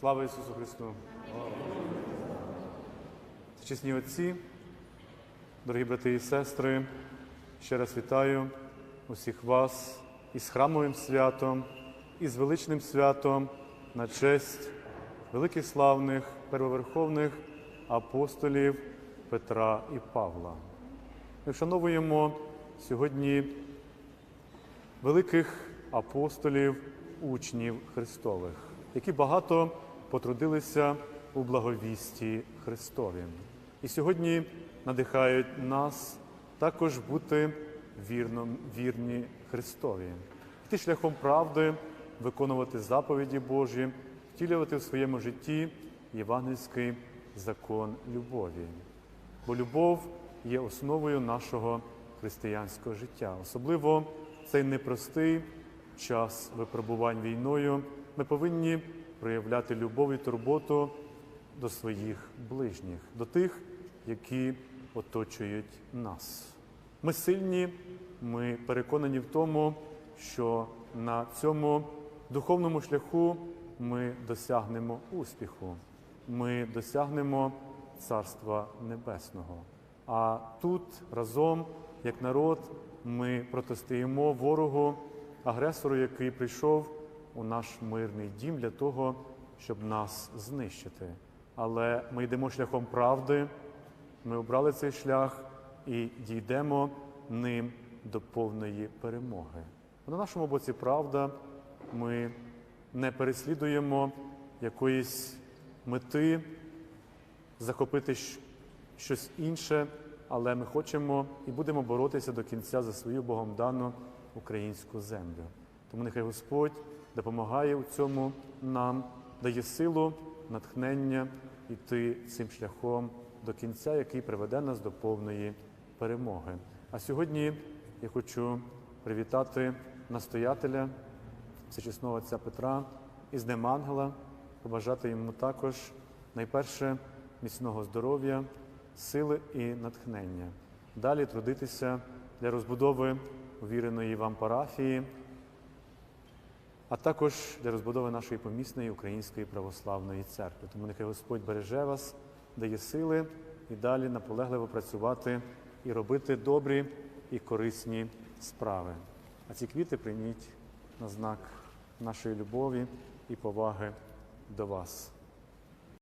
Слава Ісусу Христу! Чесні отці, дорогі брати і сестри, ще раз вітаю усіх вас із храмовим святом, із величним святом на честь великих славних первоверховних апостолів Петра і Павла. Ми вшановуємо сьогодні великих апостолів, учнів Христових, які багато потрудилися у благовісті Христові. І сьогодні надихають нас також бути вірном, вірні Христові, йти шляхом правди, виконувати заповіді Божі, втілювати в своєму житті євангельський закон любові. Бо любов є основою нашого християнського життя. Особливо цей непростий час випробувань війною. Ми повинні проявляти любов і турботу до своїх ближніх, до тих, які оточують нас. Ми сильні, ми переконані в тому, що на цьому духовному шляху ми досягнемо успіху, ми досягнемо Царства Небесного. А тут разом, як народ, ми протистоїмо ворогу, агресору, який прийшов у наш мирний дім для того, щоб нас знищити. Але ми йдемо шляхом правди, ми обрали цей шлях і дійдемо ним до повної перемоги. На нашому боці правда, ми не переслідуємо якоїсь мети захопити щось інше, але ми хочемо і будемо боротися до кінця за свою Богом дану українську землю. Тому нехай Господь допомагає у цьому нам, дає силу, натхнення йти цим шляхом до кінця, який приведе нас до повної перемоги. А сьогодні я хочу привітати настоятеля всечесного отця Петра із Днем Ангела, побажати йому також найперше міцного здоров'я, сили і натхнення. Далі трудитися для розбудови увіреної вам парафії, а також для розбудови нашої помісної української православної церкви. Тому нехай Господь береже вас, дає сили і далі наполегливо працювати і робити добрі і корисні справи. А ці квіти прийміть на знак нашої любові і поваги до вас.